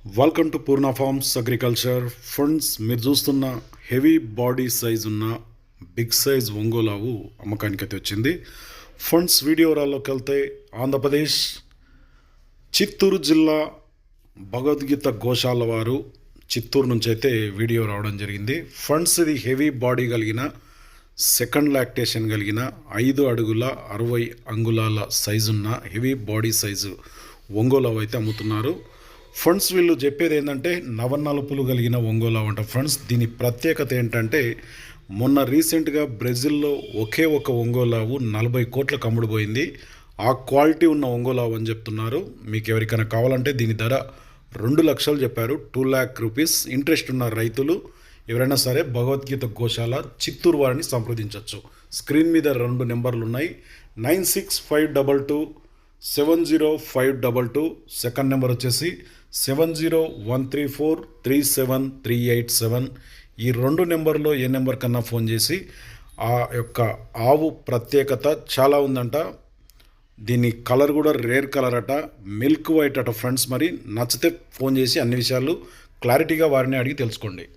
Welcome to Purna farms agriculture friends మీరు చూస్తున్న heavy body size ఉన్న బిగ్ సైజ్ ఒంగోలావు అమ్మకానికి అయితే వచ్చింది ఫండ్స్ వీడియోరాల్లోకి వెళ్తే ఆంధ్రప్రదేశ్ చిత్తూరు జిల్లా భగవద్గీత గోశాల వారు చిత్తూరు నుంచి అయితే వీడియో రావడం జరిగింది. ఫండ్స్ ఇది హెవీ బాడీ కలిగిన సెకండ్ లాక్టేషన్ కలిగిన ఐదు అడుగుల అరవై అంగుళాల సైజున్న హెవీ బాడీ సైజు ఒంగోలావు అయితే అమ్ముతున్నారు. ఫ్రెండ్స్ వీళ్ళు చెప్పేది ఏంటంటే నవనలుపులు కలిగిన ఒంగోలు అంట ఫ్రెండ్స్. దీని ప్రత్యేకత ఏంటంటే మొన్న రీసెంట్గా బ్రెజిల్లో ఒకే ఒక ఒంగోలావు నలభై కోట్లకు అమ్ముడుపోయింది ఆ క్వాలిటీ ఉన్న ఒంగోలావు అని చెప్తున్నారు. మీకు ఎవరికైనా కావాలంటే దీని ధర రెండు లక్షలు చెప్పారు. టూ ల్యాక్ రూపీస్ ఇంట్రెస్ట్ ఉన్న రైతులు ఎవరైనా సరే భగవద్గీత గోశాల చిత్తూరు వారిని సంప్రదించవచ్చు స్క్రీన్ మీద రెండు నెంబర్లు ఉన్నాయి. Nine six five double two seven zero five double two second number వచ్చేసి seven zero one three four three seven three eight seven. ఈ రెండు నెంబర్లో ఏ నెంబర్ కన్నా ఫోన్ చేసి ఆ యొక్క ఆవు ప్రత్యేకత చాలా ఉందంట. దీని కలర్ కూడా రేర్ కలర్ అట. మిల్క్ వైట్ అట ఫ్రెండ్స్ మరి. నచ్చితే ఫోన్ చేసి అన్ని విషయాలు క్లారిటీగా వారిని అడిగి తెలుసుకోండి.